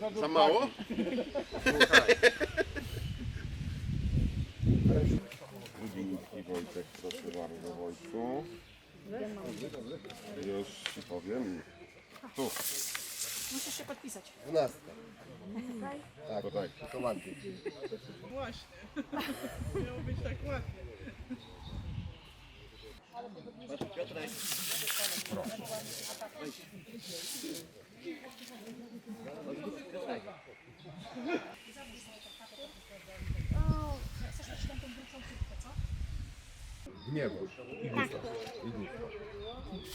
Za mało? Dzięki Wojtek, proszę bardzo Wojtku. Już ci powiem. Tu. Musisz się podpisać. Dwunastka. Tak, to tak. To ładnie. Właśnie. Miało być tak ładnie. Gniewu. I Gustaw. I Gustaw.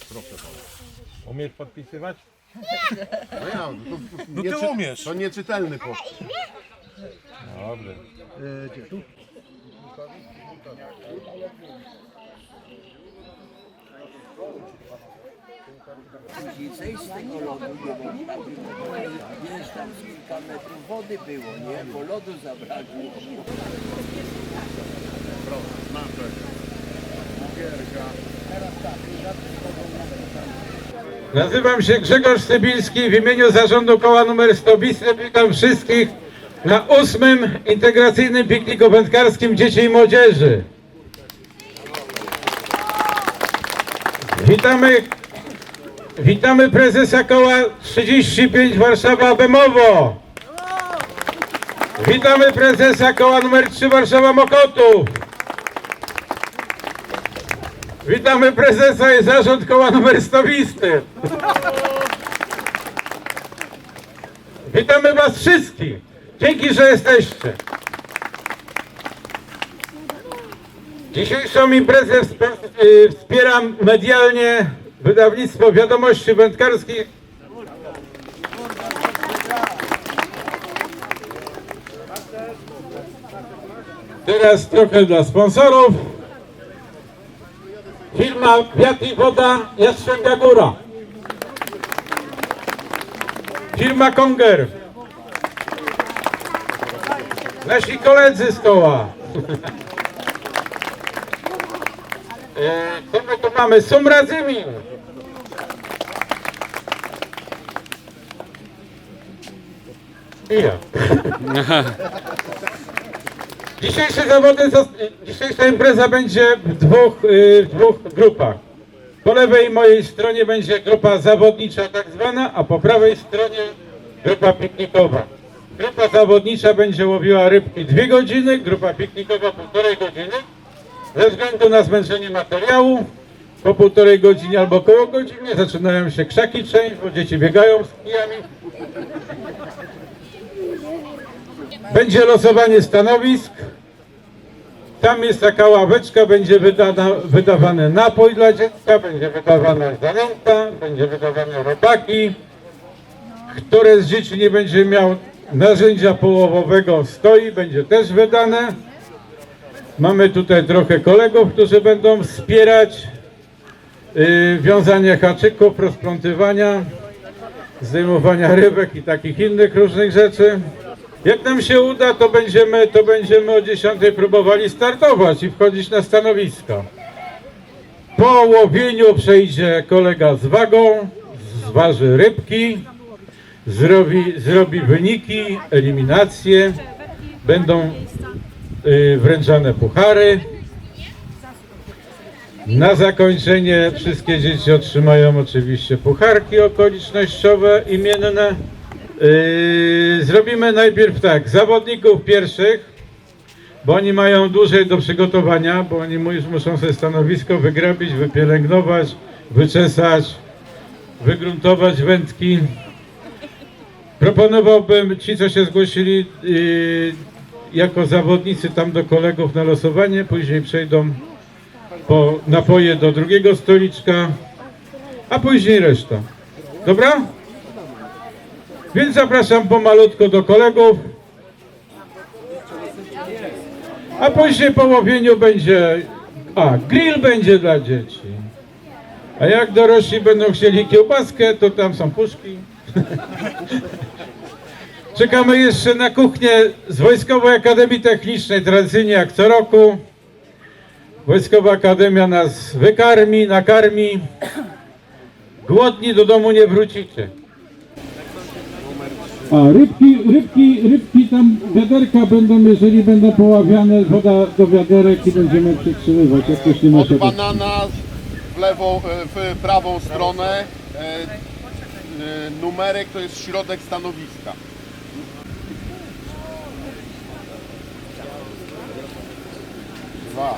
Proszę pana. Umiesz podpisywać? No ja, to, to, No nie ty umiesz. To nieczytelny po. Dobrze. Musi zejść z tego lodu, nie tam z kilka metrów wody było, nie? Bo lodu zabrakło. Nazywam się Grzegorz Sybilski w imieniu zarządu koła numer 100 Bistry. Witam wszystkich na ósmym integracyjnym pikniku wędkarskim dzieci i młodzieży. Witamy, witamy prezesa koła 35 Warszawa Bemowo. Witamy prezesa koła numer 3 Warszawa Mokotów. Witamy prezesa i zarząd koła numer 100 Wisty. Witamy Was wszystkich. Dzięki, że jesteście. Dzisiejszą imprezę y, wspiera medialnie wydawnictwo wiadomości wędkarskich. Teraz trochę dla sponsorów. Firma Wiatr i Woda Jastrzębia Góra. Firma Konger. Nasi koledzy z koła. E, Co my tu mamy? Sumrazymin. I ja. Dzisiejsze zawody, dzisiejsza impreza będzie w dwóch, y, w dwóch grupach. Po lewej mojej stronie będzie grupa zawodnicza tak zwana, a po prawej stronie grupa piknikowa. Grupa zawodnicza będzie łowiła rybki dwie godziny, grupa piknikowa półtorej godziny. Ze względu na zmęczenie materiału po półtorej godziny albo około godziny zaczynają się krzaki część, bo dzieci biegają z kijami. Będzie losowanie stanowisk. Tam jest taka ławeczka, będzie wydana, wydawany napój dla dziecka, będzie wydawana zanęta, będzie wydawane robaki. Które z dzieci nie będzie miał narzędzia połowowego stoi, będzie też wydane. Mamy tutaj trochę kolegów, którzy będą wspierać yy, wiązanie haczyków, rozplątywania, zdejmowania rybek i takich innych różnych rzeczy. Jak nam się uda, to będziemy, to będziemy o 10 próbowali startować i wchodzić na stanowiska. Po łowieniu przejdzie kolega z wagą, zważy rybki, zrobi, zrobi wyniki, eliminacje, będą y, wręczane puchary. Na zakończenie wszystkie dzieci otrzymają oczywiście pucharki okolicznościowe, imienne. Yy, zrobimy najpierw tak, zawodników pierwszych, bo oni mają dłużej do przygotowania, bo oni mu- muszą sobie stanowisko wygrabić, wypielęgnować, wyczesać, wygruntować wędki. Proponowałbym ci, co się zgłosili yy, jako zawodnicy tam do kolegów na losowanie, później przejdą po napoje do drugiego stoliczka, a później reszta. Dobra? Więc zapraszam pomalutko do kolegów. A później po łowieniu będzie, a grill będzie dla dzieci. A jak dorośli będą chcieli kiełbaskę, to tam są puszki. Czekamy jeszcze na kuchnię z Wojskowej Akademii Technicznej, tradycyjnie jak co roku. Wojskowa Akademia nas wykarmi, nakarmi. Głodni do domu nie wrócicie. A rybki, rybki, rybki tam, wiaderka będą, jeżeli będą poławiane, woda do wiaderek i będziemy przytrzymywać, jak nie ma od banana w lewą, e, w prawą stronę. e, e, Numerek to jest środek stanowiska. Dwa.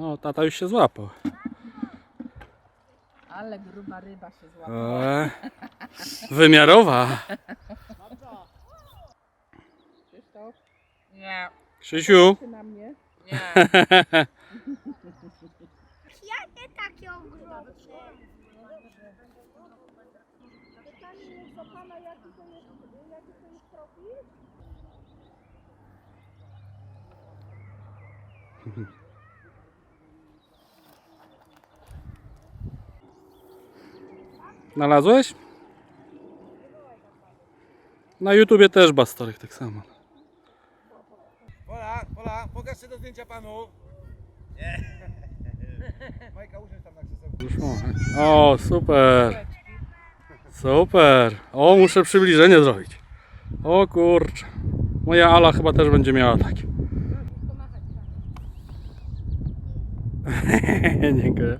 O, tata już się złapał. Ale gruba ryba się złapała. Eee, wymiarowa. Nie, Krzysiu. na mnie. Jakie takie ogromne? Pytanie jest do pana, jaki to jest, jaki to jest profil? Znalazłeś? Na YouTubie też Bastorek tak samo. Pola, Pola, pokaż się do zdjęcia panu. Nie. Majka, usiądź tam na krzesełku. Już mogę. O, super. Super. O, muszę przybliżenie zrobić. O kurczę. Moja Ala chyba też będzie miała takie. Dziękuję.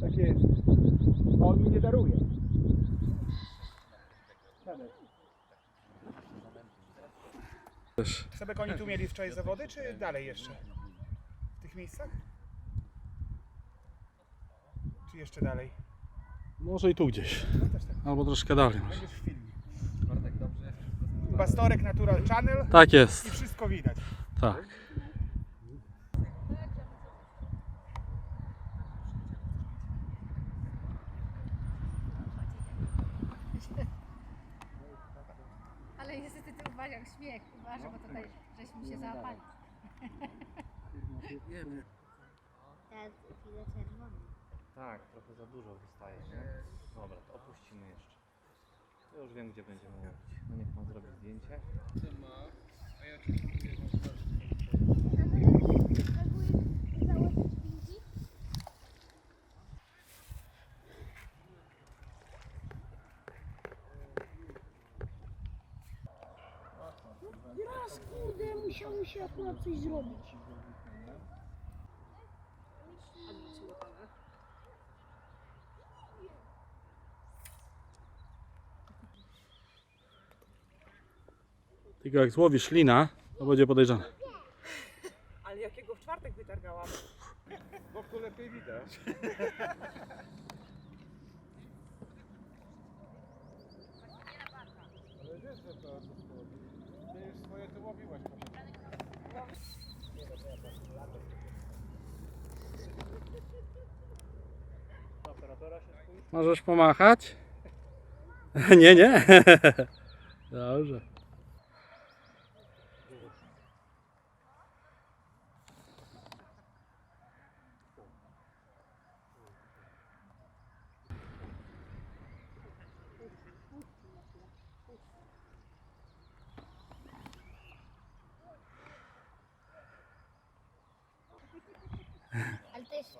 Tak jest. On mi nie daruje. Sebek, oni tu mieli wczoraj zawody, czy dalej jeszcze? W tych miejscach? Czy jeszcze dalej? Może i tu gdzieś. No też tak. Albo troszkę dalej. może. Będziesz w filmie. Bastorek Natural Channel Tak i jest. wszystko widać. Tak. Niestety to uważam śmiech. Uważaj, bo tutaj żeśmy się załapali. Teraz chwilę czerwony. Tak, trochę za dużo wystaje, nie? Dobra, to opuścimy jeszcze. To już wiem, gdzie będziemy łowić. No niech pan zrobi zdjęcie. Założyć kurde, musiało się akurat coś zrobić. Tylko jak złowisz lina, to będzie podejrzane. Ale jakiego w czwartek wytargałam? Bo tu lepiej widać. Ale wiesz, że to Ty już swoje tu łowiłaś. Możesz pomachać? Nie, nie. Dobrze.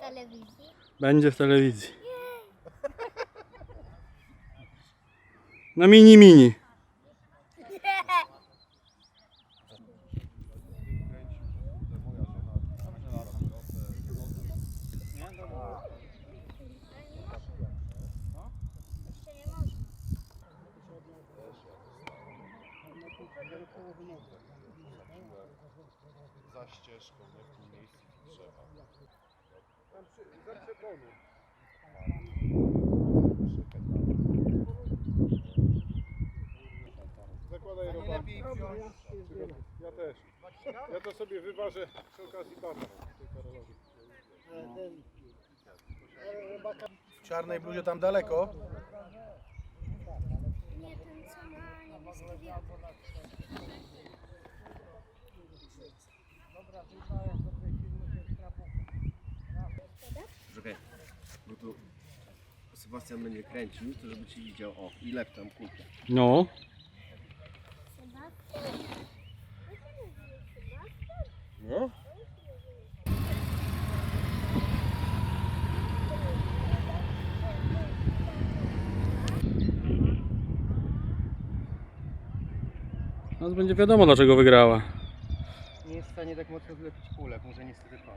Telewizji? Będzie w telewizji. Na mini mini. Jeszcze nie można. Za ścieżką, nie w tym miejscu drzewa. Tam przy, za przeponu. Robaki. Ja też. Ja to sobie wyważę przy okazji bata. W czarnej bluzie tam daleko. Nie ten co ma niebieskie wiatr. Czekaj, bo tu Sebastian będzie kręcił, to żeby ci widział, o, ile tam kulkę. No. Sebastian? Jak się nazywa Sebastian? No? Teraz będzie wiadomo dlaczego wygrała. Nie jest w stanie tak mocno wlepić kulek, może niestety pan.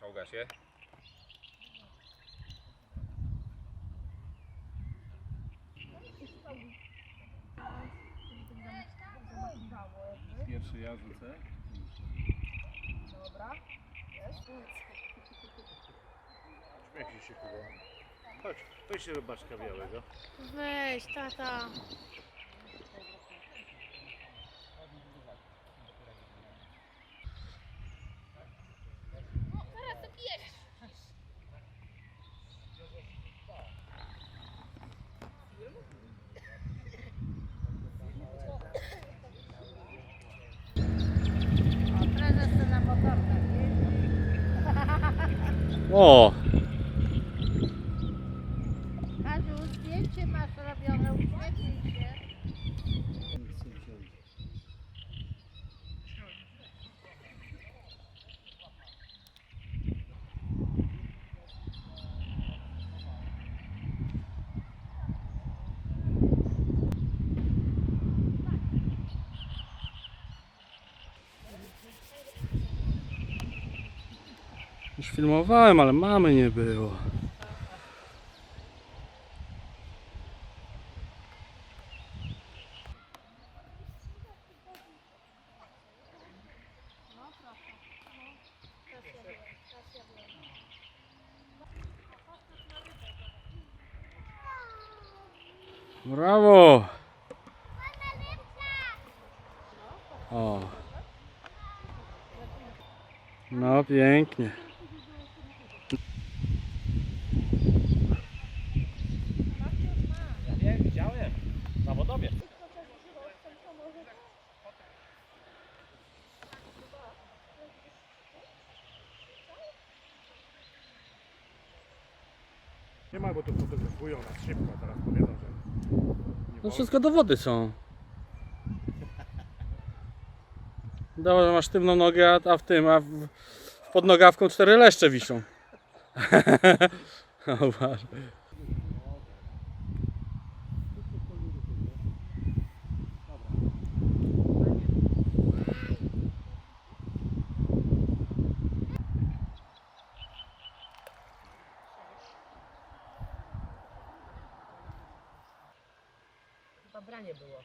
Czołga się. Pierwszy ja rzucę. Śmiechnij się chyba. Chodź, weź się robaczka białego. Weź, tata. Zaraz to pijesz. O, prezes to na motorkach, nie? O, Kaziu, zdjęcie masz robione, uśmiechnij się. już filmowałem, ale mamy nie było. Brawo! O. No pięknie. Ja nie, widziałem. Zawodowie. Nie ma, bo to fotografują nas szybko, teraz powiedzą, że No wszystko dowody są. Dobra, masz sztywną nogę, a- w tym, a w, w podnogawką cztery leszcze wiszą. Zobacz. Chyba branie było.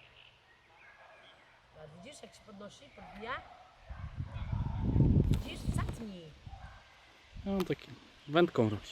A widzisz jak się podnosi, podbija? Widzisz? Zatnij. No taki wędką robi.